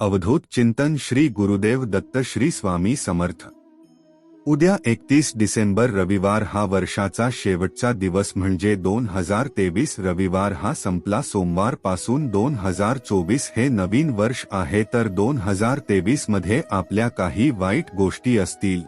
अवधूत चिंतन श्री गुरुदेव दत्त श्री स्वामी समर्थ. उद्या एकतीस डिसेंबर रविवार हा वर्षाचा शेवटचा दिवस म्हणजे दोन हजार तेवीस रविवार हा संपला सोमवारपासून दोन हजार चोवीस हे नवीन वर्ष आहे तर दोन हजार तेवीसमध्ये आपल्या काही वाईट गोष्टी असतील.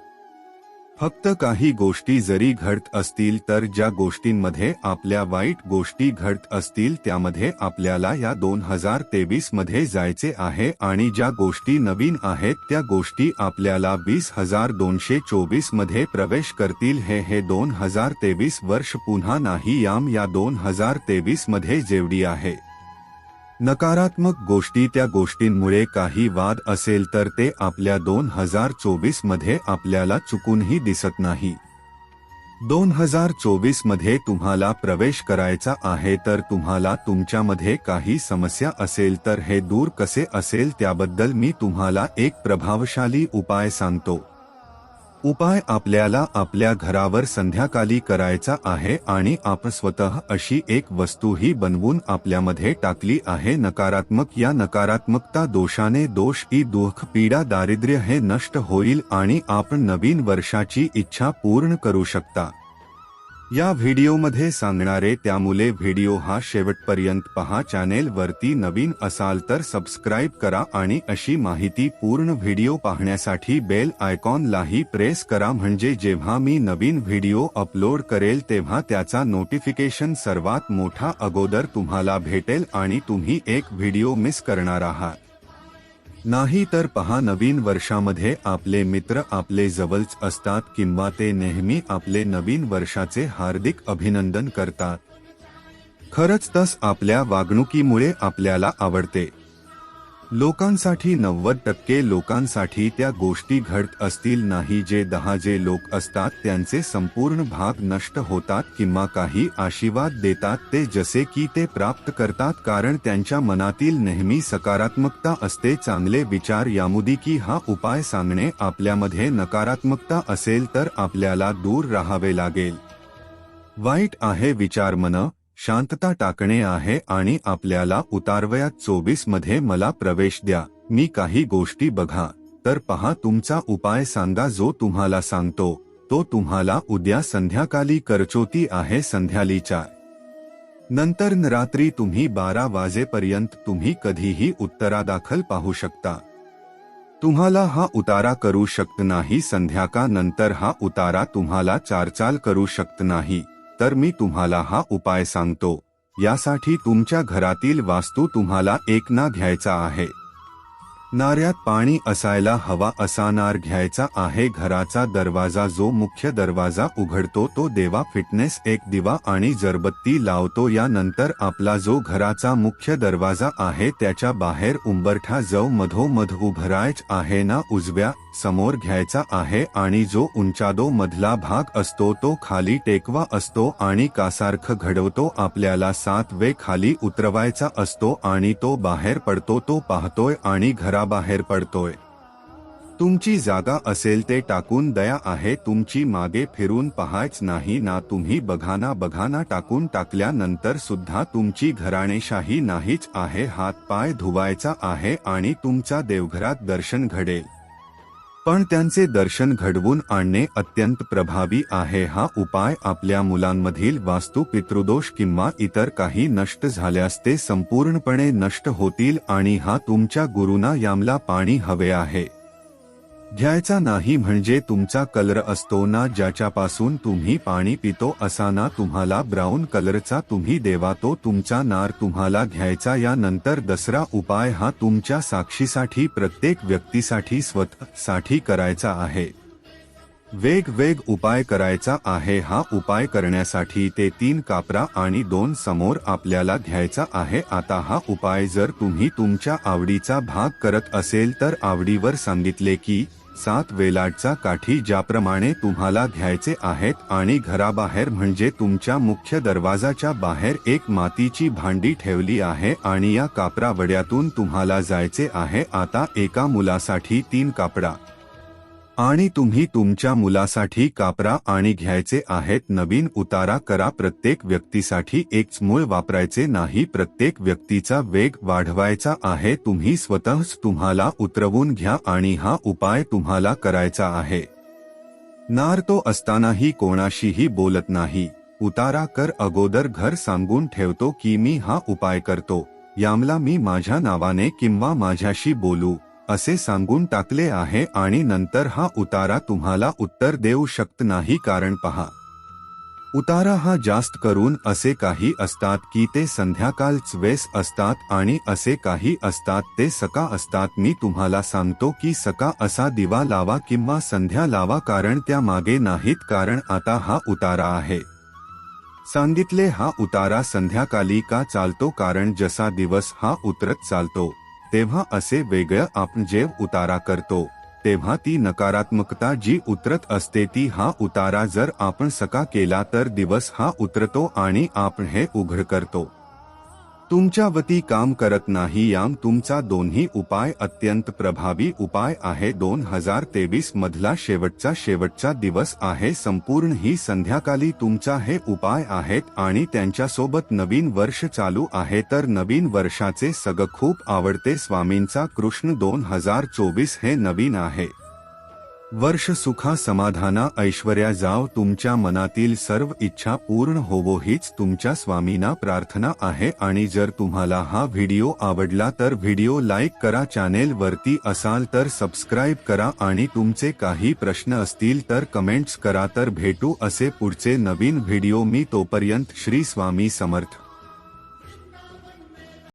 फक्त काही गोष्टी जरी घडत असतील तर ज्या गोष्टींमध्ये आपल्या वाईट गोष्टी घडत असतील त्यामध्ये आपल्याला या दोन हजार तेवीसमध्ये जायचे आहे आणि ज्या गोष्टी नवीन आहेत त्या गोष्टी आपल्याला वीस हजार दोनशे चोवीसमध्ये प्रवेश करतील. हे हे दोन हजार तेवीस वर्ष पुन्हा नाही. याम या दोन हजार तेवीसमध्ये जेवढी आहे. नकारात्मक गोष्टी त्या गोष्टींमुळे काही वाद असेल तर ते आपल्या दोन हजार चोवीसमध्ये आपल्याला चुकूनही दिसत नाही. दोन हजार चोवीसमध्ये तुम्हाला प्रवेश करायचा आहे तर तुम्हाला तुमच्यामध्ये काही समस्या असेल तर हे दूर कसे असेल त्याबद्दल मी तुम्हाला एक प्रभावशाली उपाय सांगतो. उपाय आपल्याला आपल्या घरावर संध्याकाळी करायचा आहे आणि आपण स्वतः अशी एक वस्तूही बनवून आपल्यामध्ये टाकली आहे. नकारात्मक या नकारात्मकता दोषाने दोष ई दुःख पीडा दारिद्र्य हे नष्ट होईल आणि आपण नवीन वर्षाची इच्छा पूर्ण करू शकता. या व्हिडिओमध्ये सांगणारे त्यामुळे व्हिडिओ हा शेवटपर्यंत पहा. चॅनेल वरती नवीन असाल तर सबस्क्राईब करा आणि अशी माहिती पूर्ण व्हिडिओ पाहण्यासाठी बेल आयकॉनलाही प्रेस करा. म्हणजे जेव्हा मी नवीन व्हिडिओ अपलोड करेल तेव्हा त्याचा नोटिफिकेशन सर्वात मोठा अगोदर तुम्हाला भेटेल आणि तुम्ही एक व्हिडिओ मिस करणार आहात. नाही तर पहा नवीन वर्षामध्ये आपले मित्र आपले जवळच असतात किंवा ते नेहमी आपले नवीन वर्षाचे हार्दिक अभिनंदन करतात. खरंच तस आपल्या वागणुकीमुळे आपल्याला आवडते. लोकांसाठी नव्वद टक्के लोकांसाठी त्या गोष्टी घडत असतील नाही जे दहा जे लोक असतात त्यांचे संपूर्ण भाग नष्ट होतात किंवा काही आशीर्वाद देतात ते जसे की ते प्राप्त करतात कारण त्यांच्या मनातील नेहमी सकारात्मकता असते. चांगले विचार यामुदी की हा उपाय सांगणे आपल्यामध्ये नकारात्मकता असेल तर आपल्याला दूर राहावे लागेल. वाईट आहे विचार मन. शांतता टाकणे आहे आणि आपल्याला उतारवयात चोवीसमध्ये मला प्रवेश द्या. मी काही गोष्टी बघा. तर पहा तुमचा उपाय सांगा जो तुम्हाला सांगतो. तो तुम्हाला उद्या संध्याकाळी करचोती आहे संध्यालीच्या. नंतर रात्री तुम्ही बारा वाजेपर्यंत तुम्ही कधीही उत्तरादाखल पाहू शकता. तुम्हाला हा उतारा करू शकत नाही. संध्याका नंतर हा उतारा तुम्हाला चारचाल करू शकत नाही. तर मी तुम्हाला हा उपाय सांगतो. यासाठी तुमच्या घरातील वास्तू तुम्हाला एक ना घ्यायचा आहे. नाऱ्यात पाणी असायला हवा असा नार घ्यायचा आहे घराचा दरवाजा जो मुख्य दरवाजा उघडतो तो देवा फिटनेस एक दिवा आणि जरबत्ती लावतो. यानंतर आपला जो घराचा मुख्य दरवाजा आहे त्याच्या बाहेर उंबरठा जव मधोमध उभरायच आहे ना उजव्या समोर घ्यायचा आहे आणि जो उंचादो मधला भाग असतो तो खाली टेकवा असतो आणि कासारख घडवतो. आपल्याला सात वे खाली उतरवायचा असतो आणि तो बाहेर पडतो तो पाहतोय आणि घरा घराबाहेर पडतोय. तुमची जागा असेल ते टाकून दया आहे तुमची मागे फिरून पाहायच नाही ना तुम्ही बघाना बघाना टाकून टाकल्यानंतर सुद्धा तुमची घराणेशाही नाहीच आहे हात पाय धुवायचा आहे आणि तुमचा देवघरात दर्शन घडेल. पण त्यांचे दर्शन घडवून आणणे अत्यंत प्रभावी आहे. हा उपाय आपल्या मुलांमधील वास्तू पितृदोष किंवा इतर काही नष्ट झाल्यास ते संपूर्णपणे नष्ट होतील आणि हा तुमच्या गुरुना यामला पाणी हवे आहे. घ्यायचा नाही म्हणजे तुमचा कलर असतो ना ज्याच्यापासून तुम्ही पाणी पितो असा ना तुम्हाला ब्राऊन कलरचा तुम्ही देवा तो तुमचा नार तुम्हाला घ्यायचा यानंतर दसरा उपाय हा तुमच्या साक्षीसाठी प्रत्येक व्यक्तीसाठी स्वतःसाठी करायचा आहे. वेग वेग उपाय करायचा आहे हा उपाय करण्यासाठी ते तीन कापरा आणि दोन समोर आपल्याला घ्यायचा आहे. आता हा उपाय जर तुम्ही तुमच्या आवडीचा भाग करत असेल तर आवडीवर सांगितले की सात वेलाटचा काठी ज्याप्रमाणे तुम्हाला घ्यायचे आहेत आणि घराबाहेर म्हणजे तुमच्या मुख्य दरवाजाच्या बाहेर एक मातीची भांडी ठेवली आहे आणि या कापरा वड्यातून तुम्हाला जायचे आहे. आता एका मुलासाठी तीन कापडा आणि तुम्ही तुमच्या मुलासाठी कापरा आणि घ्यायचे आहेत नवीन उतारा करा. प्रत्येक व्यक्तीसाठी एकच मूळ वापरायचे नाही. प्रत्येक व्यक्तीचा वेग वाढवायचा आहे. तुम्ही स्वतःच तुम्हाला उतरवून घ्या आणि हा उपाय तुम्हाला करायचा आहे. नार तो असतानाही कोणाशीही बोलत नाही. उतारा कर. अगोदर घर सांगून ठेवतो की मी हा उपाय करतो. यामला मी माझ्या नावाने किंवा माझ्याशी बोलू. असे सांगून टाकले आहे आणि नंतर हा उतारा तुम्हाला उत्तर देऊ शकत नाही कारण पहा. उतारा हा जास्त करून असे काही असतात की ते संध्याकाळच वेस असतात आणि असे काही असतात ते सका असतात. मी तुम्हाला सांगतो की सका असा दिवा लावा किंवा संध्या लावा कारण त्या मागे नाहीत कारण आता हा उतारा आहे. सांगितले हा उतारा संध्याकाळी का चालतो कारण जसा दिवस हा उतरत चालतो. तेव्हा असे वेगळं आपण जेव उतारा करतो. तेव्हा ती नकारात्मकता जी उतरत असते ती हा उतारा जर आपण सका केला तर दिवस हा उतरतो आणि आपण हे उघड करतो. तुमच्या वती काम करत नाही याम तुमचा दोन्ही उपाय अत्यंत प्रभावी उपाय आहे. दोन हजार तेवीस मधला शेवटचा शेवटचा दिवस आहे. संपूर्ण ही संध्याकाळी तुमचा हे उपाय आहेत आणि त्यांच्यासोबत नवीन वर्ष चालू आहे. तर नवीन वर्षाचे सग खूप आवडते. स्वामींचा कृष्ण दोन हजार चोवीस हे नवीन आहे. वर्ष सुखा समाधाना ऐश्वर्या जाव तुमच्या मनातील सर्व इच्छा पूर्ण होवो हीच तुमच्या स्वामींना प्रार्थना आहे आणि जर तुम्हाला हा व्हिडिओ आवडला तर व्हिडिओ लाईक करा चॅनेल वरती असाल तर सबस्क्राईब करा आणि तुमचे काही प्रश्न असतील तर कमेंट्स करा तर भेटू असे पुढचे नवीन व्हिडिओ मी तोपर्यंत श्री स्वामी समर्थ.